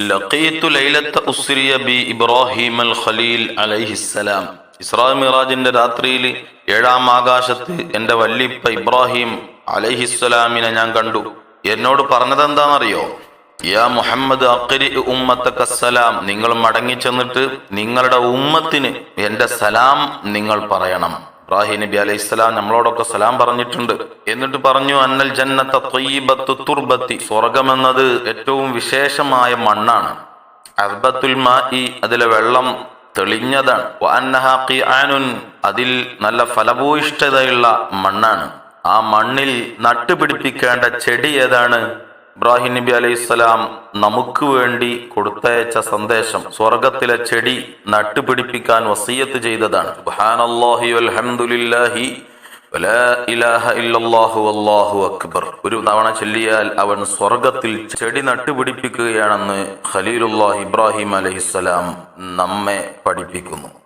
ലഖീത്തു ലൈലത്ത ഉസ്രിയ B Khaleel അലൈഹിസ്സലാം രാത്രിയിൽ ഏഴാം ആകാശത്ത് എന്റെ വല്ലിപ്പ ഇബ്രാഹിം അലൈഹിസ്സലാമിനെ ഞാൻ കണ്ടു. എന്നോട് പറഞ്ഞതെന്താണെന്നറിയോ? യാ മുഹമ്മദ് അക്കരി ഉമ്മത്തക്ക സലാം. നിങ്ങൾ മടങ്ങി ചെന്നിട്ട് നിങ്ങളുടെ ഉമ്മത്തിന് എന്റെ സലാം നിങ്ങൾ പറയണം. ഇബ്രാഹിം നബി അലൈഹി സ്വലാം നമ്മളോടൊക്കെ സലാം പറഞ്ഞിട്ടുണ്ട്. എന്നിട്ട് പറഞ്ഞു അന്നൽ ജന്നത്ത സ്വർഗം തുർബത്തി. ഏറ്റവും വിശേഷമായ മണ്ണാണ്. അർബത്തുൽ മാഇ അതിലെ വെള്ളം തെളിഞ്ഞതാണ്. അതിൽ നല്ല ഫലഭൂയിഷ്ഠതയുള്ള മണ്ണാണ്. ആ മണ്ണിൽ നട്ടുപിടിപ്പിക്കേണ്ട ചെടി ഏതാണ്? ഇബ്രാഹിം നബി അലൈഹി സ്വലാം നമുക്ക് വേണ്ടി കൊടുത്തയച്ച സന്ദേശം സ്വർഗത്തിലെ ചെടി നട്ടുപിടിപ്പിക്കാൻ വസീയത്ത് ചെയ്തതാണ്. അക്ബർ. ഒരു തവണ ചൊല്ലിയാൽ അവൻ സ്വർഗത്തിൽ ചെടി നട്ടുപിടിപ്പിക്കുകയാണെന്ന് ഖലീലുല്ലാഹ് ഇബ്രാഹിം അലഹിസ്സലാം നമ്മെ പഠിപ്പിക്കുന്നു.